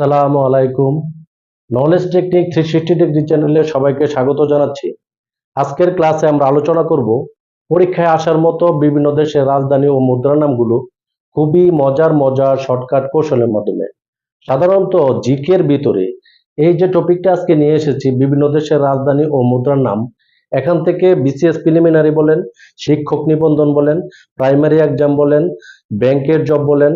সালামু আলাইকুম। Knowledge technique three sixty degree চ্যানেলে সবাইকে স্বাগত জানাচ্ছি। আজকের ক্লাসে আমরা আলোচনা করব পরীক্ষায় আসার মতো বিভিন্ন দেশের রাজধানী ও মুদ্রা নামগুলো খুবই মজার মজার শর্টকাট কৌশলের মাধ্যমে। সাধারণত জিকের ভিতরে এই যে টপিকটা আজকে নিয়ে এসেছি, বিভিন্ন দেশের রাজধানী ও মুদ্রার নাম, এখান থেকে বিসিএস প্রিলিমিনারি বলেন, শিক্ষক নিবন্ধন বলেন প্রাইমারি এক্সাম বলেন ব্যাংকের জব বলেন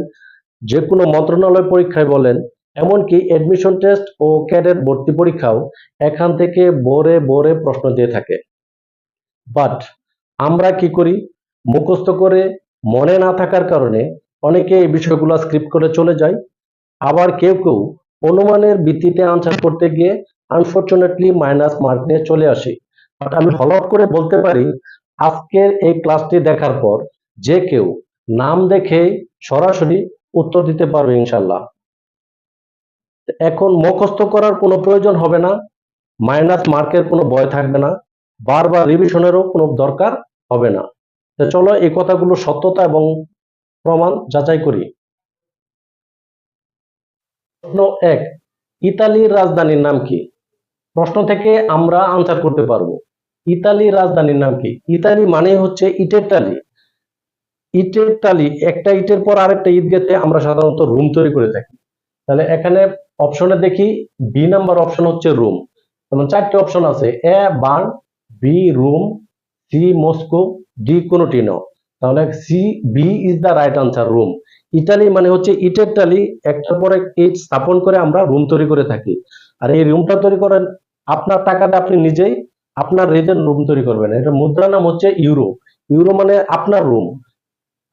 যে কোনো মন্ত্রণালয় পরীক্ষায় বলেন এমনকি অ্যাডমিশন টেস্ট ও ক্যাডেট ভর্তি পরীক্ষাও এখান থেকে বোরে বোরে প্রশ্ন দিয়ে থাকে। বাট আমরা কি করি? মুখস্থ করে মনে না থাকার কারণে অনেকে এই বিষয়গুলো স্ক্রিপ্ট করে চলে যায়। আবার কেউ কেউ অনুমানের ভিত্তিতে আনসার করতে গিয়ে আনফরচুনেটলি মাইনাস মার্ক নিয়ে চলে আসি। বাট আমি হলফ করে বলতে পারি, আজকের এই ক্লাসটি দেখার পর যে কেউ নাম দেখে সরাসরি উত্তর দিতে পারবে ইনশাল্লাহ এখন মুখস্থ করার কোনো প্রয়োজন হবে না মাইনাস মার্কের কোনো ভয় থাকবে না, বারবার রিভিশনেরও কোনো দরকার হবে না। তো চলো এই কথাগুলো সত্যতা এবং প্রমাণ যাচাই করি। প্রশ্ন এক, ইতালির রাজধানীর নাম কি? প্রশ্ন থেকে আমরা আনসার করতে পারব। ইতালির রাজধানীর নাম কি? ইতালি মানে হচ্ছে ইটের টালি। ইটের টালি, একটা ইটের পর আরেকটা ইট গেতে আমরা সাধারণত রুম তৈরি করে থাকি। তাহলে এখানে অপশনে দেখি বি নাম্বার অপশন হচ্ছে রুম যেমন চারটে অপশন আছে A Bern B Rome C Moscow D কোনোটিনো তাহলে C B is the right answer Rome Italy মানে হচ্ছে ইটের টালি, একটার পর ইট স্থাপন করে আমরা রুম তৈরি করে থাকি। আর এই রুমটা তৈরি করেন, আপনার টাকাতে আপনি নিজেই, আপনার রেজের রুম তৈরি করবেন। এটা মুদ্রা নাম হচ্ছে ইউরো। ইউরো মানে আপনার রুম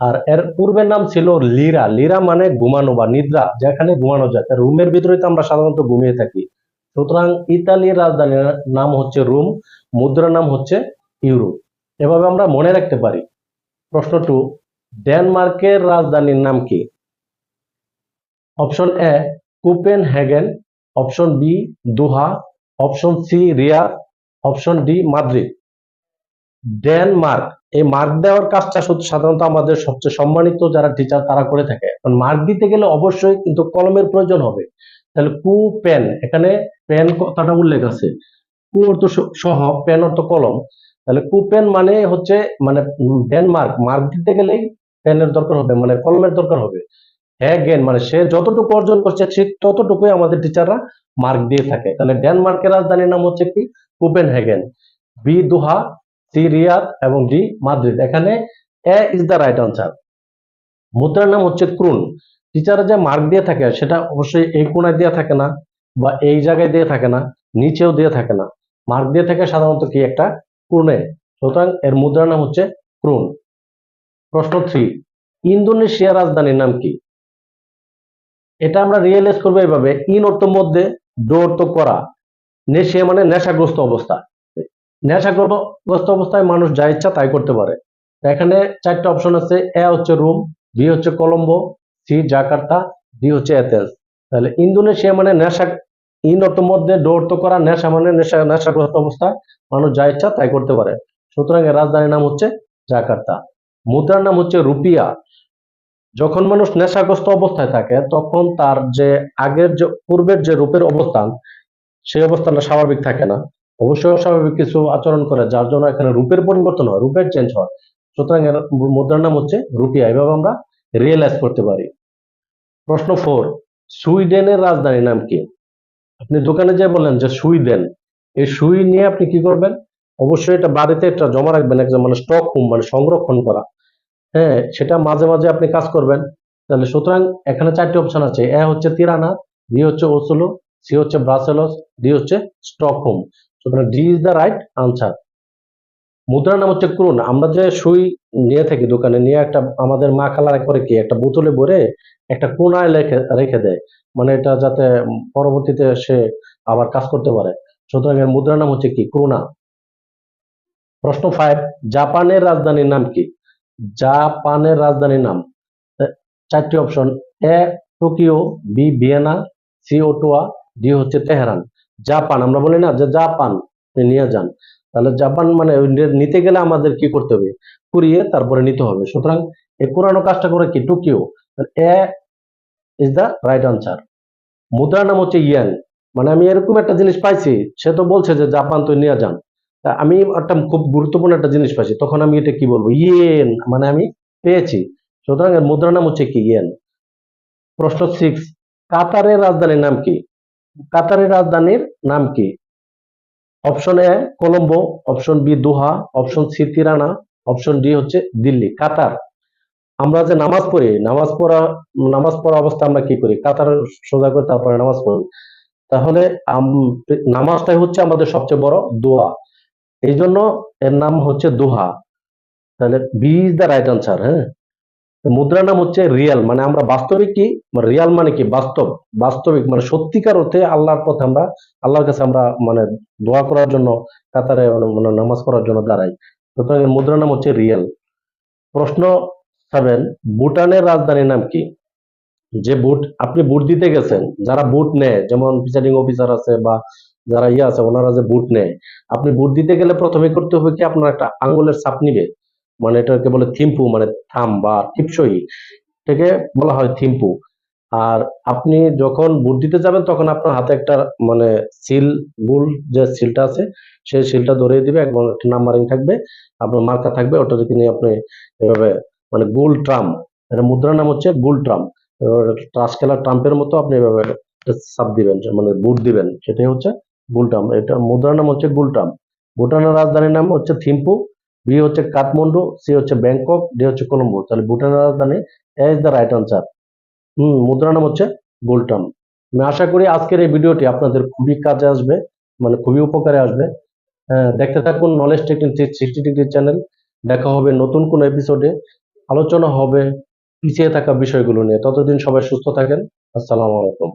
আর এর পূর্বের নাম ছিল লিরা। লিরা মানে ঘুমানো বা নিদ্রা, যেখানে ঘুমানো যায়। রুমের ভিতরে তো আমরা সাধারণত ঘুমিয়ে থাকি। সুতরাং ইতালির রাজধানীর নাম হচ্ছে রুম, মুদ্রার নাম হচ্ছে ইউরো এভাবে আমরা মনে রাখতে পারি। প্রশ্ন টু, ডেনমার্কের রাজধানীর নাম কি? Option A Copenhagen option B, Doha. Option C, Riyadh. Option D, Madrid. Denmark এই মার্ক দেওয়ার কাজটা সাধারণত আমাদের সবচেয়ে সম্মানিত যারা টিচার তারা করে থাকে। কারণ মার্ক দিতে গেলে অবশ্যই কিন্তু কলমের প্রয়োজন হবে। তাহলে কু, পেন, এখানে পেন কথাটা উল্লেখ আছে। কু অর্থ সহ, পেন অর্থ কলম। তাহলে কু, পেন মানে হচ্ছে মানে ডেনমার্ক মার্ক দিতে গেলেই পেনের দরকার হবে মানে কলমের দরকার হবে। হ্যাঁ মানে সে যতটুকু অর্জন করছে, সে ততটুকুই আমাদের টিচাররা মার্ক দিয়ে থাকে। তাহলে ডেনমার্কের রাজধানীর নাম হচ্ছে কি? Copenhagen B, Doha C Riyadh এবং ডি মাদ্রিদ। এখানে A is the right answer মুদ্রার নাম হচ্ছে ক্রুন টিচাররা যে মার্ক দিয়ে থাকে, সেটা অবশ্যই এই কোনায় দিয়ে থাকে না বা এই জায়গায় দিয়ে থাকে না, নিচেও দিয়ে থাকে না। মার্ক দিয়ে থাকে সাধারণত কি একটা? ক্রুনে সুতরাং এর মুদ্রার নাম হচ্ছে ক্রুন প্রশ্ন থ্রি ইন্দোনেশিয়ার রাজধানীর নাম কি? এটা আমরা রিয়েলাইজ করব এইভাবে। ইন অর্থ মধ্যে ডো অর্থ করা। নেশিয়া মানে নেশাগ্রস্ত অবস্থা। নেশাগ্রস্ত অবস্থায় মানুষ যা ইচ্ছা তাই করতে পারে। এখানে চারটা অপশন আছে এ হচ্ছে রুম বি হচ্ছে কলম্বো সি জাকার্তা ডি হচ্ছে এথেন্স তাহলে ইন্দোনেশিয়া মানে নেশা ইন অর্থ মধ্যে ডো করা, নেশা মানে নেশা, নেশাগ্রস্ত অবস্থায় মানুষ যা ইচ্ছা তাই করতে পারে। সুতরাং এর রাজধানীর নাম হচ্ছে জাকার্তা। মুদ্রার নাম হচ্ছে রুপিয়া। যখন মানুষ নেশাগ্রস্ত অবস্থায় থাকে, তখন তার যে আগের যে, পূর্বের যে রূপের অবস্থান, সেই অবস্থানটা স্বাভাবিক থাকে না। অবশ্যই অস্বাভাবিক কিছু আচরণ করে, যার জন্য এখানে রূপের পরিবর্তন হয়, রূপের চেঞ্জ হয়। সুতরাং এর মুদ্রার নাম হচ্ছে রুপিয়া এভাবে আমরা রিয়েলাইজ করতে পারি। প্রশ্ন ফোর সুইডেনের রাজধানীর নাম কি? আপনি দোকানে যে বললেন যে সুইডেন। এই সুই নিয়ে আপনি কি করবেন? অবশ্যই এটা বাড়িতে একটা জমা রাখবেন একজন মানে স্টক হোম মানে সংরক্ষণ করা। হ্যাঁ সেটা মাঝে মাঝে আপনি কাজ করবেন। তাহলে সুতরাং এখানে চারটি অপশন আছে। এ হচ্ছে তিরানা, বি হচ্ছে ওসুলো, সি হচ্ছে ব্রাসেলস, ডি হচ্ছে স্টকহোম সুতরাং D is the right answer মুদ্রার নাম হচ্ছে ক্রুন। আমরা যে সুই নিয়ে থাকি দোকানে, নিয়ে একটা আমাদের মা খালার করে কি, একটা বোতলে ভরে একটা কোনায় রেখে রেখে দেয়। মানে এটা যাতে পরবর্তীতে সে আবার কাজ করতে পারে। সুতরাং এর মুদ্রার নাম হচ্ছে কি? ক্রুনা। প্রশ্ন ফাইভ জাপানের রাজধানীর নাম কি? জাপানের রাজধানীর নাম। চারটি option A, Tokyo, B, Vienna, C, Ottawa, D, হচ্ছে তেহরান। জাপান, আমরা বলি না যে জাপান নিয়ে যান। তাহলে জাপান মানে নিতে গেলে আমাদের কি করতে হবে? কুড়িয়ে তারপরে নিতে হবে। সুতরাং এই পুরানো কাজটা করে কি? Tokyo. A is the right answer মুদ্রার নাম হচ্ছে ইয়েন। মানে আমি এরকম একটা জিনিস পাইছি, সে তো বলছে যে জাপান তো নিয়ে যান। আমি একটা খুব গুরুত্বপূর্ণ একটা জিনিস পাইছি, তখন আমি এটা কি বলব? ইয়েন মানে আমি পেয়েছি। সুতরাং এর মুদ্রার নাম হচ্ছে কি? ইয়েন। প্রশ্ন সিক্স কাতারের রাজধানীর নাম কি? কাতারের রাজধানীর নাম কি? Option A Colombo, option B Doha, option C Tirana, option D হচ্ছে দিল্লি, কাতার। আমরা যে নামাজ পড়ি, নামাজ পড়া নামাজ পড়া অবস্থা আমরা কি করি? কাতার সোজা করে তারপরে নামাজ পড়ি। তাহলে নামাজটাই হচ্ছে আমাদের সবচেয়ে বড় দোয়া। এই জন্য এর নাম হচ্ছে দোহা। তাহলে B is the right answer হ্যাঁ? তো মুদ্রার নাম হচ্ছে রিয়াল মানে আমরা বাস্তবিক কি? রিয়াল মানে কি? বাস্তব, বাস্তবিক মানে সত্যিকার অর্থে আল্লাহর পথে আমরা, আল্লাহর কাছে আমরা মানে দোয়া করার জন্য, কাতারে মানে- মানে নামাজ পড়ার জন্য দাঁড়াই। সুতরাং এর মুদ্রার নাম হচ্ছে রিয়াল। প্রশ্ন সেভেন ভুটানের রাজধানীর নাম কি? যে বুট আপনি বুট দিতে গেছেন, যারা বুট নেয়, যেমন প্রিসাইডিং অফিসার আছে বা যারা ইয়ে আছে, ওনারা যে বুট নেয়, আপনি বুট দিতে গেলে প্রথমে করতে হবে কি? আপনার একটা আঙ্গুলের ছাপ নিবে। মানে এটাকে বলে থিম্পু মানে থাম বা টিপসই। থেকে বলা হয় থিম্পু। আর আপনি যখন বুট দিতে যাবেন, তখন আপনার হাতে একটা মানে সিল, গুল যে সিলটা আছে সেই সিলটা ধরিয়ে দিবে এবং একটা নাম্বারিং থাকবে, আপনার মার্কা থাকবে, ওটা যদি নিয়ে আপনি এভাবে মানে গোল ট্রাম, এটা মুদ্রার নাম হচ্ছে গোল ট্রাম। ট্রাস খেলার ট্রাম্পের মতো আপনি এভাবে চাপ দিবেন মানে বুট দিবেন, সেটাই হচ্ছে গোল ট্রাম। এটা মুদ্রার নাম হচ্ছে গোল ট্রাম। ভুটানের রাজধানীর নাম হচ্ছে থিম্পু। বি হচ্ছে কাঠমান্ডু সি হচ্ছে ব্যাংকক ডি হচ্ছে কলম্বো তাহলে ভুটানের রাজধানী A is the right answer hmm মুদ্রা নাম হচ্ছে গোলটাম আমি আশা করি আজকের এই ভিডিওটি আপনাদের খুবই কাজে আসবে মানে খুবই উপকারে আসবে। হ্যাঁ, দেখতে থাকুন knowledge technique sixty degree channel দেখা হবে নতুন কোন এপিসোডে আলোচনা হবে পিছিয়ে থাকা বিষয়গুলো নিয়ে। ততদিন সবাই সুস্থ থাকেন। আসসালামু আলাইকুম।